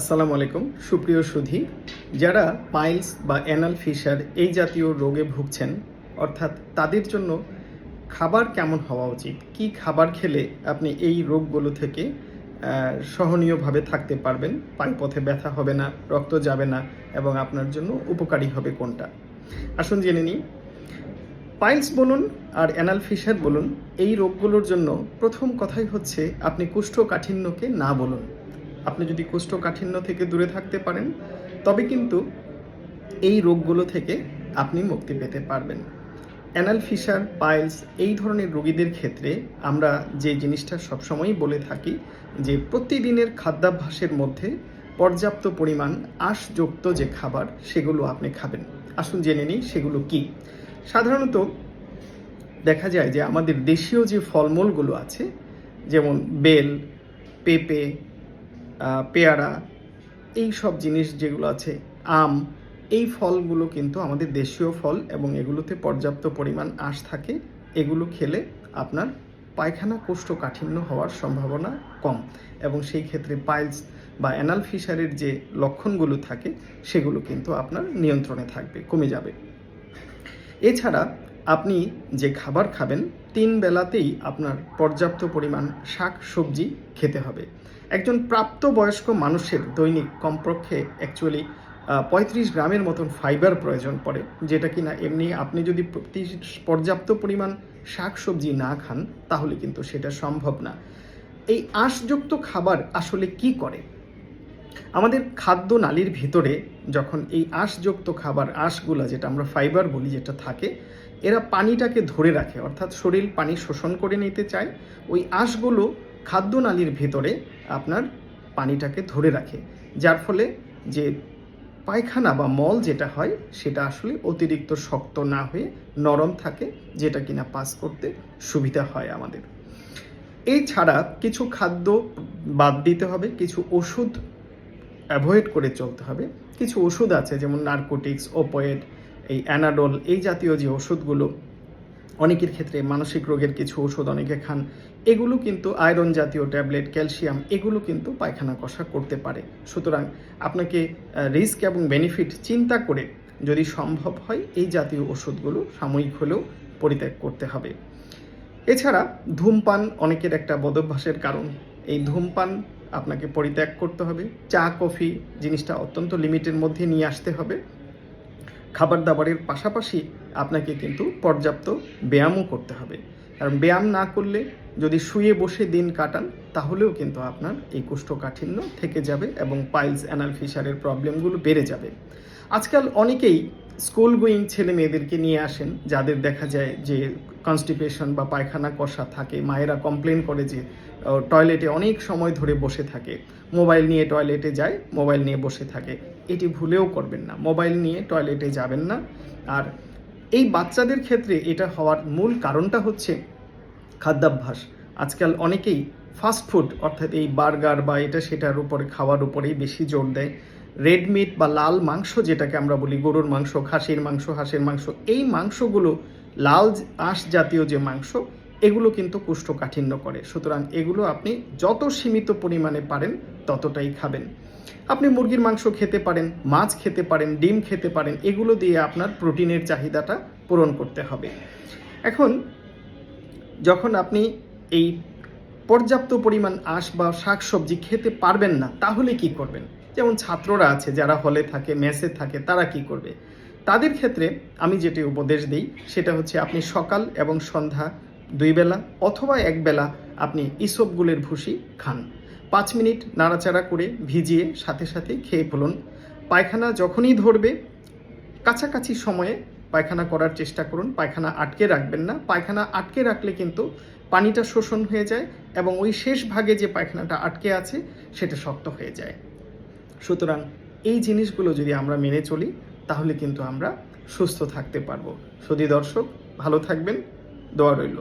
আসসালামু আলাইকুম। সুপ্রিয় সুধী, যারা পাইলস বা অ্যানাল ফিশার এই জাতীয় রোগে ভুগছেন, অর্থাৎ তাদের জন্য খাবার কেমন হওয়া উচিত? কি খাবার খেলে আপনি এই রোগগুলো থেকে সহনীয়ভাবে থাকতে পারবেন? পানিপথে ব্যথা হবে না, রক্ত যাবে না, এবং আপনার জন্য উপকারী হবে কোনটা? আসুন জেনে নিই। পাইলস বলুন আর অ্যানাল ফিশার বলুন, এই রোগগুলোর জন্য প্রথম কথাই হচ্ছে আপনি কুষ্ঠকাঠিন্যকে না বলুন। আপনি যদি কোষ্ঠকাঠিন্য থেকে দূরে থাকতে পারেন, তবে কিন্তু এই রোগগুলো থেকে আপনি মুক্তি পেতে পারবেন। অ্যানাল ফিশার, পাইলস এই ধরনের রোগীদের ক্ষেত্রে আমরা যে জিনিসটা সবসময়ই বলে থাকি যে প্রতিদিনের খাদ্যাভ্যাসের মধ্যে পর্যাপ্ত পরিমাণ আঁশযুক্ত যে খাবার, সেগুলো আপনি খাবেন। আসুন জেনে নিই সেগুলো কি। সাধারণত দেখা যায় যে আমাদের দেশীয় যে ফলমূলগুলো আছে, যেমন বেল, পেঁপে পেয়ারা, এই সব জিনিস যেগুলো আছে, আম, এই ফলগুলো কিন্তু আমাদের দেশীয় ফল এবং এগুলোতে পর্যাপ্ত পরিমাণ আঁশ থাকে, এগুলো খেলে আপনার পায়খানা কোষ্ঠকাঠিন্য হওয়ার সম্ভাবনা কম এবং সেই ক্ষেত্রে পাইলস বা অ্যানাল ফিশারের যে লক্ষণগুলো থাকে, সেগুলো কিন্তু আপনার নিয়ন্ত্রণে থাকবে, কমে যাবে। এছাড়া আপনি যে খাবার খাবেন, তিন বেলাতেই আপনার পর্যাপ্ত পরিমাণ শাক সবজি খেতে হবে। একজন প্রাপ্তবয়স্ক মানুষের দৈনিক কমপক্ষে অ্যাকচুয়ালি পঁয়ত্রিশ গ্রামের মতন ফাইবার প্রয়োজন পড়ে, যেটা কিনা এমনি আপনি যদি পর্যাপ্ত পরিমাণ শাক সবজি না খান, তাহলে কিন্তু সেটা সম্ভব না। এই আঁশযুক্ত খাবার আসলে কি করে? আমাদের খাদ্য নালীর ভিতরে যখন এই আঁশযুক্ত খাবার, আঁশগুলা যেটা আমরা ফাইবার বলি যেটা থাকে এরা পানিটাকে ধরে রাখে, অর্থাৎ শরীর পানি শোষণ করে নিতে চায়। ওই আঁশগুলো খাদ্য নালীর ভিতরে আপনার পানিটাকে ধরে রাখে, যার ফলে যে পায়খানা বা মল যেটা হয়, সেটা আসলে অতিরিক্ত শক্ত না হয়ে নরম থাকে, যেটা কিনা পাস করতে সুবিধা হয় আমাদের। এছাড়া কিছু খাদ্য বাদ দিতে হবে, কিছু ওষুধ অ্যাভয়েড করে চলতে হবে। কিছু ওষুধ আছে, যেমন নার্কোটিক্স ওপয়েড এই অ্যানাডল, এই জাতীয় যে ওষুধগুলো, অনেকের ক্ষেত্রে মানসিক রোগের কিছু ওষুধ অনেকে খান, এগুলো কিন্তু আয়রন জাতীয় ট্যাবলেট, ক্যালসিয়াম, এগুলো কিন্তু পায়খানা, কষা করতে পারে। সুতরাং আপনাকে রিস্ক এবং বেনিফিট চিন্তা করে যদি সম্ভব হয় এই জাতীয় ওষুধগুলো সাময়িক হলেও পরিত্যাগ করতে হবে। এছাড়া ধূমপান অনেকের একটা বদভ্যাসের কারণ। এই ধূমপান আপনাকে পরিত্যাগ করতে হবে। চা, কফি জিনিসটা অত্যন্ত লিমিটের মধ্যে নিয়ে আসতে হবে। খাবার দাবারের পাশাপাশি আপনাকে কিন্তু পর্যাপ্ত ব্যায়ামও করতে হবে। কারণ ব্যায়াম না করলে যদি শুয়ে বসে দিন কাটান, তাহলেও কিন্তু আপনার এই কোষ্ঠকাঠিন্য থেকে যাবে এবং পাইলস অ্যানাল ফিশারের প্রবলেমগুলো বেড়ে যাবে। আজকাল অনেকেই স্কুল গোয়িং ছেলে মেয়েদেরকে নিয়ে আসেন, যাদের দেখা যায় যে কনস্টিপেশন বা পায়খানা কষা থাকে, মায়েরা কমপ্লেন করে যে টয়লেটে অনেক সময় ধরে বসে থাকে। মোবাইল নিয়ে টয়লেটে যায়, মোবাইল নিয়ে বসে থাকে। এটি ভুলেও করবেন না। মোবাইল নিয়ে টয়লেটে যাবেন না। আর এই বাচ্চাদের ক্ষেত্রে এটা হওয়ার মূল কারণটা হচ্ছে খাদ্যাভ্যাস। আজকাল অনেকেই ফাস্ট ফুড অর্থাৎ এই বার্গার বা এটা সেটার উপরে, খাওয়ার উপরেই বেশি জোর দেয়। রেড মিট বা লাল মাংস যেটাকে আমরা বলি, গরুর মাংস, খাসির মাংস, হাঁসের মাংস, এই মাংসগুলো লাল আঁশ জাতীয় যে মাংস, এগুলো কিন্তু কোষ্ঠকাঠিন্য করে। সুতরাং এগুলো আপনি যত সীমিত পরিমাণে পারেন ততটাই খাবেন। আপনি মুরগির মাংস খেতে পারেন, মাছ খেতে পারেন, ডিম খেতে পারেন, এগুলো দিয়ে আপনার প্রোটিনের চাহিদাটা পূরণ করতে হবে। এখন, যখন আপনি এই পর্যাপ্ত পরিমাণ আঁশ বা শাকসবজি খেতে পারবেন না, তাহলে কি করবেন? যেমন ছাত্ররা আছে, যারা হলে থাকে, মেসে থাকে, তারা কি করবে? তাদের ক্ষেত্রে আমি যেটি উপদেশ দিই, সেটা হচ্ছে আপনি সকাল এবং সন্ধ্যা দুই বেলা অথবা এক বেলা আপনি ইসবগুলের ভুসি খান। পাঁচ মিনিট নাড়াচাড়া করে ভিজিয়ে সাথে সাথে খেয়ে ফেলুন। পায়খানা যখনই ধরবে, কাছাকাছি সময়ে পায়খানা করার চেষ্টা করুন। পায়খানা আটকে রাখবেন না। পায়খানা আটকে রাখলে কিন্তু পানিটা শোষণ হয়ে যায় এবং ওই শেষ ভাগে যে পায়খানাটা আটকে আছে, সেটা শক্ত হয়ে যায়। সুতরাং এই জিনিসগুলো যদি আমরা মেনে চলি, তাহলে কিন্তু আমরা সুস্থ থাকতে পারব। সদি দর্শক, ভালো থাকবেন। দোয়া রইল।